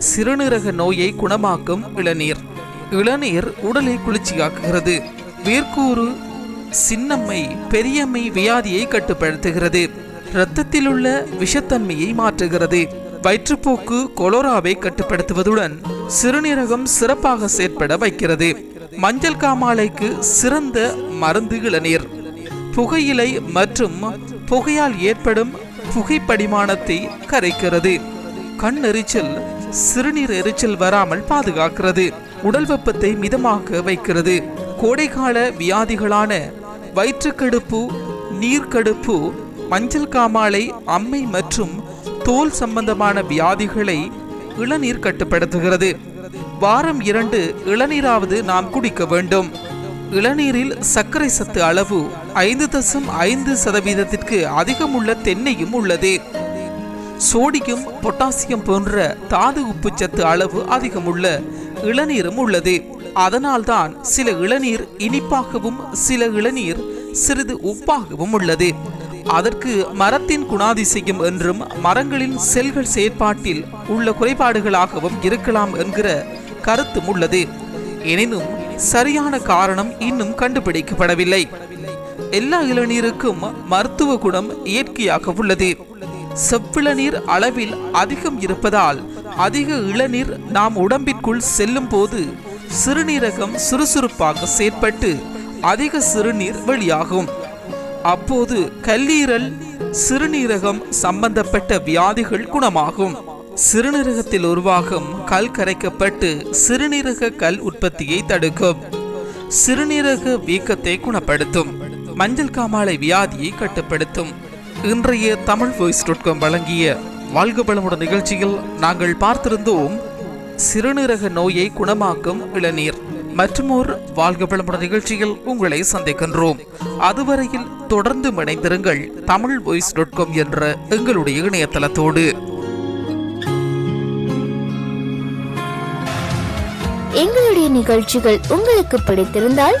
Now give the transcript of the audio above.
சிறுநீரக நோயை குணமாக்கும் இளநீர். இளநீர் உடலை குளிர்ச்சியாக்குகிறது. வேர்க்கூறு சின்னம்மை பெரியம்மை வியாதியை கட்டுப்படுத்துகிறது. இரத்தத்தில் உள்ள விஷத்தன்மையை மாற்றுகிறது. வயிற்றுப்போக்கு கொலோராவை கட்டுப்படுத்துவதுடன் சிறுநீரகம் சிறப்பாக செயற்பட வைக்கிறது. மஞ்சள் காமாலைக்கு சிறந்த மருந்து இளநீர். புகையிலை மற்றும் புகையால் ஏற்படும் புகைப்படிமானத்தை கரைக்கிறது. கண் எரிச்சல் சிறுநீர் எரிச்சல் வராமல் பாதுகாக்கிறது. உடல் வெப்பத்தை மிதமாக வைக்கிறது. கோடைகால வியாதிகளான வயிற்றுக்கடுப்பு நீர்க்கடுப்பு மஞ்சள் காமாலை அம்மை மற்றும் தோல் சம்பந்தமான வியாதிகளை இளநீர் கட்டுப்படுத்துகிறது. வாரம் இரண்டு இளநீராவது நாம் குடிக்க வேண்டும். இளநீரில் சர்க்கரை சத்து அளவு ஐந்து தசம் ஐந்து சதவீதத்திற்கு அதிகமுள்ள தென்னையும் உள்ளது. சோடியம் பொட்டாசியம் போன்ற தாது உப்புச்சத்து அளவு அதிகமுள்ள இளநீரும் உள்ளது. அதனால்தான் சில இளநீர் இனிப்பாகவும் சில இளநீர் சிறிது உப்பாகவும் உள்ளது. அதற்கு மரத்தின் குணாதிசயம் என்றும் மரங்களின் செல்கள் செயற்பாட்டில் உள்ள குறைபாடுகளாகவும் இருக்கலாம் என்கிற கருத்தும் உள்ளது. எனினும் சரியான காரணம் இன்னும் கண்டுபிடிக்கப்படவில்லை. எல்லா இளநீருக்கும் மருத்துவ குணம் இயற்கையாக உள்ளது. செவ்விளநீர் அளவில் அதிகம் இருப்பதால் அதிக இளநீர் நாம் உடம்பிற்குள் செல்லும் போது சிறுநீரகம் சுறுசுறுப்பாக செயற்பட்டு அதிக சிறுநீர் வெளியாகும். அப்போது கல்லீரல் சிறுநீரகம் சம்பந்தப்பட்ட வியாதிகள் குணமாகும். சிறுநீரகத்தில் உருவாகும் கல் கரைக்கப்பட்டு சிறுநீரக கல் உற்பத்தியை தடுக்கும். சிறுநீரக வீக்கத்தை குணப்படுத்தும். மஞ்சள் காமாலை வியாதியை கட்டுப்படுத்தும். இன்றைய தமிழ் வாய்ஸ் டாட் காம் வழங்கிய வாழ்க பலமுடன் நிகழ்ச்சியில் நாங்கள் பார்த்திருந்தோம் சிறுநீரக நோயை குணமாக்கும் இளநீர். மற்றுமோர் வாழ்க பலமுடன் நிகழ்ச்சியில் உங்களை சந்திக்கின்றோம். அதுவரையில் தொடர்ந்து இணைந்திருங்கள் தமிழ் வாய்ஸ் டாட் காம் என்ற எங்களுடைய இணையதளத்தோடு. எங்களுடைய நிகழ்ச்சிகள் உங்களுக்கு பிடித்திருந்தால்